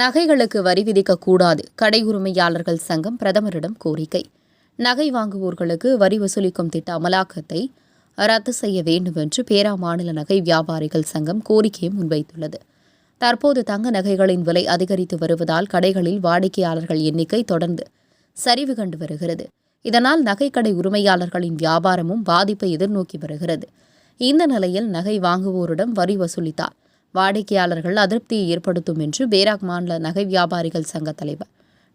நகைகளுக்கு வரி விதிக்கக்கூடாது கடை உரிமையாளர்கள் சங்கம் பிரதமரிடம் கோரிக்கை. நகை வாங்குவோர்களுக்கு வரி வசூலிக்கும் திட்ட அமலாக்கத்தை ரத்து செய்ய வேண்டும் என்று பேரா மாநில நகை வியாபாரிகள் சங்கம் கோரிக்கையை முன்வைத்துள்ளது. தற்போது தங்க நகைகளின் விலை அதிகரித்து வருவதால் கடைகளில் வாடிக்கையாளர்கள் எண்ணிக்கை தொடர்ந்து சரிவு கண்டு வருகிறது. இதனால் நகைக்கடை உரிமையாளர்களின் வியாபாரமும் பாதிப்பை எதிர்நோக்கி வருகிறது. இந்த நிலையில் நகை வாங்குவோரிடம் வரி வசூலித்தார். வாடிக்கையாளர்கள் அதிருப்தியை ஏற்படுத்தும் என்று பேராக் மாநில நகை வியாபாரிகள் சங்க தலைவர்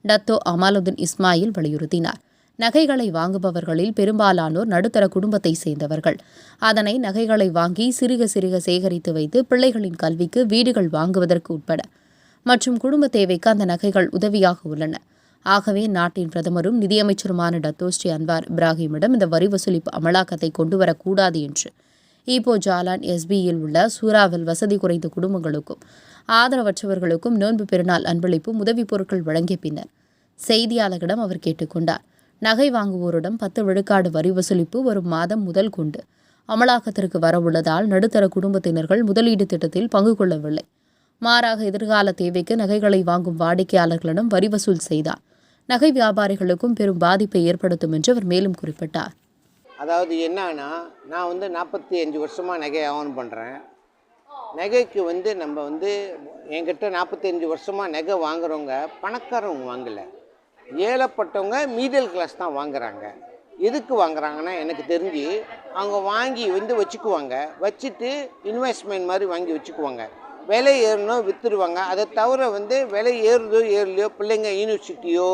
டத்தோ அமாலுதீன் இஸ்மாயில் வலியுறுத்தினார். நகைகளை வாங்குபவர்களில் பெரும்பாலானோர் நடுத்தர குடும்பத்தை சேர்ந்தவர்கள். அதனை நகைகளை வாங்கி சிறுக சிறுக சேகரித்து வைத்து பிள்ளைகளின் கல்விக்கு வீடுகள் வாங்குவதற்கு உட்பட மற்றும் குடும்ப தேவைக்கு அந்த நகைகள் உதவியாக உள்ளன. ஆகவே நாட்டின் பிரதமரும் நிதியமைச்சருமான டத்தோ ஸ்ரீ அன்வார் இப்ராஹிமிடம் இந்த வரி வசூலிப்பு அமலாக்கத்தை கொண்டுவரக்கூடாது என்று ஈப்போ ஜாலான் எஸ்பியில் உள்ள சூறாவில் வசதி குறைந்த குடும்பங்களுக்கும் ஆதரவற்றவர்களுக்கும் நோன்பு பெருநாள் அன்பளிப்பும் உதவிப் பொருட்கள் வழங்கிய பின்னர் செய்தியாளர்களிடம் அவர் கேட்டுக்கொண்டார். நகை வாங்குவோரிடம் பத்து விழுக்காடு வரி வசூலிப்பு வரும் மாதம் முதல் கொண்டு அமலாக்கத்திற்கு வரவுள்ளதால் நடுத்தர குடும்பத்தினர்கள் முதலீடு திட்டத்தில் பங்கு கொள்ளவில்லை. மாறாக எதிர்கால தேவைக்கு நகைகளை வாங்கும் வாடிக்கையாளர்களிடம் வரி வசூல் செய்தார். நகை வியாபாரிகளுக்கும் பெரும் பாதிப்பை ஏற்படுத்தும் என்று அவர் மேலும் குறிப்பிட்டார். அதாவது என்னன்னா நான் வந்து நாற்பத்தி அஞ்சு வருஷமாக நகையை ஆன் பண்ணுறேன் நகைக்கு வந்து நம்ம வந்து என்கிட்ட நாற்பத்தஞ்சு வருஷமாக நகை வாங்குறவங்க பணக்காரவங்க வாங்கலை. ஏழப்பட்டவங்க மீடியல் கிளாஸ் தான் வாங்குறாங்க. எதுக்கு வாங்குறாங்கன்னா எனக்கு தெரிஞ்சு அவங்க வாங்கி வந்து வச்சுக்குவாங்க. வச்சுட்டு இன்வெஸ்ட்மெண்ட் மாதிரி வாங்கி வச்சுக்குவாங்க. விலை ஏறணும் விற்றுருவாங்க அதை தவிர வந்து விலை ஏறுதோ ஏறலையோ பிள்ளைங்க யூனிவர்சிட்டியோ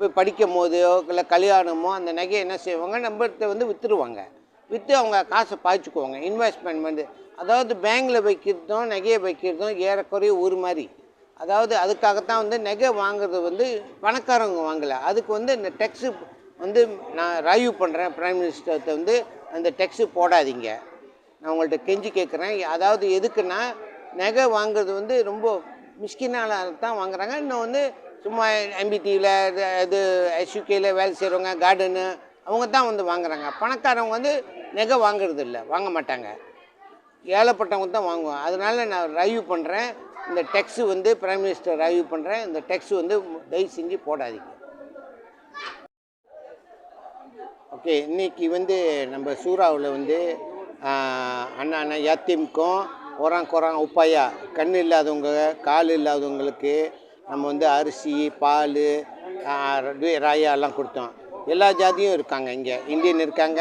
போய் படிக்கும் போதோ இல்லை கல்யாணமோ அந்த நகையை என்ன செய்வாங்க? நம்மகிட்ட வந்து விற்றுருவாங்க விற்று அவங்க காசை பாய்ச்சிக்குவாங்க. இன்வெஸ்ட்மெண்ட் வந்து அதாவது பேங்கில் வைக்கிறதும் நகையை வைக்கிறதும் ஏறக்குறைய ஒரு மாதிரி. அதாவது அதுக்காகத்தான் வந்து நகை வாங்குறது வந்து பணக்காரவங்க வாங்கலை. அதுக்கு வந்து இந்த டெக்ஸு வந்து நான் ராய்வு பண்ணுறேன் பிரைம் மினிஸ்டர்கிட்ட வந்து அந்த டெக்ஸு போடாதீங்க. நான் உங்கள்கிட்ட கெஞ்சி கேட்குறேன் அதாவது எதுக்குன்னா நகை வாங்குறது வந்து ரொம்ப மிஸ்கினால தான் வாங்குறாங்க. இன்னும் வந்து சும்மா எம்பிடியில் இது எஸ்யூகேயில் வேலை செய்கிறவங்க கார்டனு அவங்க தான் வந்து வாங்குறாங்க. பணக்காரவங்க வந்து நகை வாங்குறது இல்லை வாங்க மாட்டாங்க. ஏழைப்பட்டவங்க தான் வாங்குவோம் அதனால நான் ரைவ் பண்ணுறேன் இந்த டெக்ஸு வந்து பிரைம் மினிஸ்டர் ரைவ் பண்ணுறேன் இந்த டெக்ஸு வந்து தயவு செஞ்சு போடாதீங்க. ஓகே இன்னைக்கு வந்து நம்ம சூறாவில் வந்து அண்ணா அண்ணா யாத்திமுக்கும் ஒராங் கொராங் உப்பாயா கண் இல்லாதவங்க கால் இல்லாதவங்களுக்கு நம்ம வந்து அரிசி பால் ராயா எல்லாம் கொடுத்தோம். எல்லா ஜாதியும் இருக்காங்க இங்கே. இந்தியன் இருக்காங்க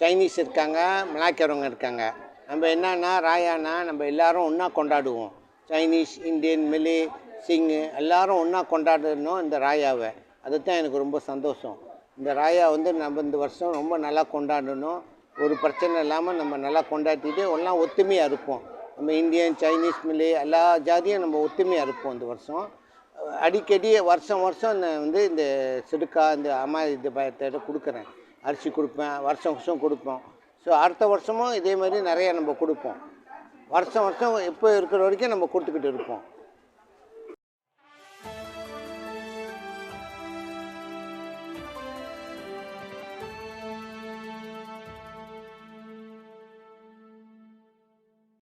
சைனீஸ் இருக்காங்க மலாய்க்காரவங்க இருக்காங்க. நம்ம என்னன்னா ராயானா நம்ம எல்லாரும் ஒன்றா கொண்டாடுவோம். சைனீஸ் இந்தியன் மிலி சிங்கு எல்லாரும் ஒன்றா கொண்டாடணும் இந்த ராயாவை. அதுதான் எனக்கு ரொம்ப சந்தோஷம். இந்த ராயா வந்து நம்ம இந்த வருஷம் ரொம்ப நல்லா கொண்டாடணும். ஒரு பிரச்சனை இல்லாமல் நம்ம நல்லா கொண்டாடிட்டு எல்லாம் ஒத்துமையாக இருப்போம். நம்ம இந்தியன் சைனீஸ் மில்லி எல்லா ஜாதியும் நம்ம ஒத்துமையாக இருப்போம் இந்த வருஷம். அடிக்கடி வருஷம் வருஷம் இந்த வந்து இந்த சிடுக்கா இந்த அம்மா இது பயத்தை கொடுக்குறேன். அரிசி கொடுப்பேன் வருஷம் வருஷம் கொடுப்போம். ஸோ அடுத்த வருஷமும் இதே மாதிரி நிறையா நம்ம கொடுப்போம். வருஷம் வருஷம் இப்போ இருக்கிற வரைக்கும் நம்ம கொடுத்துக்கிட்டு இருப்போம்.